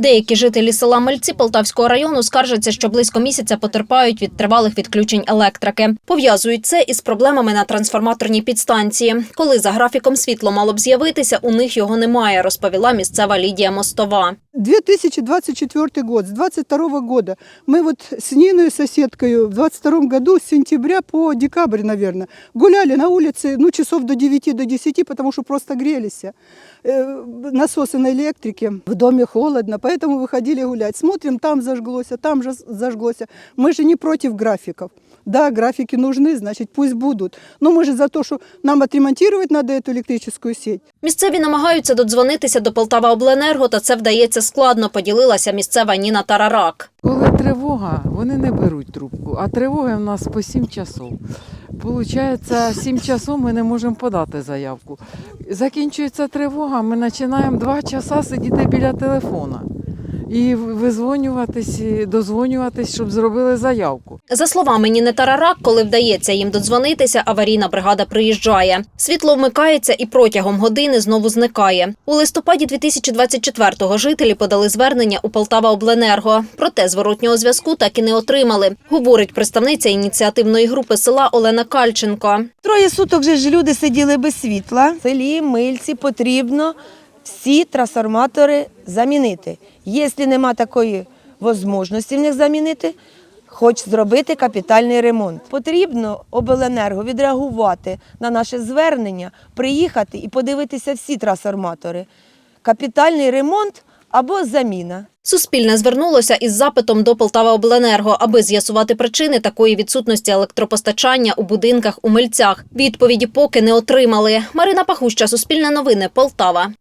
Деякі жителі села Мельці Полтавського району скаржаться, що близько місяця потерпають від тривалих відключень електрики. Пов'язують це із проблемами на трансформаторній підстанції. Коли за графіком світло мало б з'явитися, у них його немає, розповіла місцева Лідія Мостова. 2024 год, с 22 года. Мы вот с Ниной, соседкой, в 22 году, с сентября по декабрь, наверное, гуляли на улице, ну, часов до 9, до 10, потому что просто грелись. Э, Насосы на электрике, в доме холодно, поэтому выходили гулять. Смотрим, там зажглось, там же зажглось. Мы же не против графиков. Да, графики нужны, значит, пусть будут. Но мы же за то, что нам отремонтировать надо эту электрическую сеть. Місцеві намагаються додзвонитися до Полтава Обленерго, та це вдається складно, поділилася місцева Ніна Тарарак. Коли тривога, вони не беруть трубку, а тривоги в нас по 7 часов. Получається, 7 часов ми не можемо подати заявку. Закінчується тривога, ми починаємо 2 часа сидіти біля телефона і визвонюватись, і дозвонюватись, щоб зробили заявку. За словами Ніни Тарарак, коли вдається їм додзвонитися, аварійна бригада приїжджає. Світло вмикається і протягом години знову зникає. У листопаді 2024-го жителі подали звернення у Полтава Обленерго. Проте зворотнього зв'язку так і не отримали, говорить представниця ініціативної групи села Олена Кальченко. Троє суток вже ж люди сиділи без світла. В селі Мильці потрібно всі трансформатори замінити. Якщо нема такої можливості в них замінити, хоч зробити капітальний ремонт. Потрібно обленерго відреагувати на наше звернення, приїхати і подивитися всі трансформатори. Капітальний ремонт або заміна. Суспільне звернулося із запитом до Полтава Обленерго, аби з'ясувати причини такої відсутності електропостачання у будинках у мильцях. Відповіді поки не отримали. Марина Пахуща, Суспільне новини, Полтава.